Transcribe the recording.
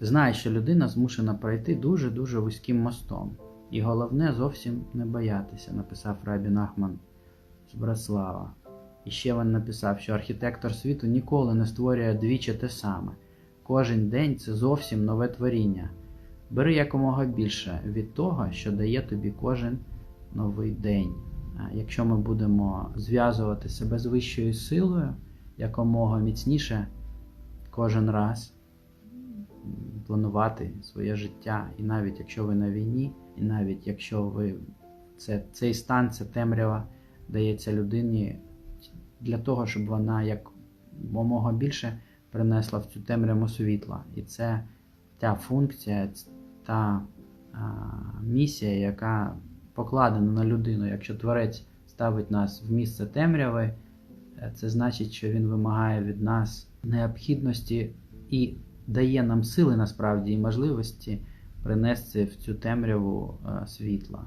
Знай, що людина змушена пройти дуже-дуже вузьким мостом. І головне зовсім не боятися, написав Рабі Нахман з Братслава. І ще він написав, що архітектор світу ніколи не створює двічі те саме. Кожен день це зовсім нове творіння. Бери якомога більше від того, що дає тобі кожен новий день. Якщо ми будемо зв'язувати себе з вищою силою якомога міцніше кожен раз планувати своє життя, і навіть якщо ви на війні, і навіть якщо ви це, цей стан, ця темрява дається людині для того, щоб вона як мога більше принесла в цю темряву світла. І це та функція, та а, місія, яка покладена на людину. Якщо творець ставить нас в місце темряви, е, це значить, що він вимагає від нас необхідності і дає нам сили насправді і можливості принести в цю темряву е, світла.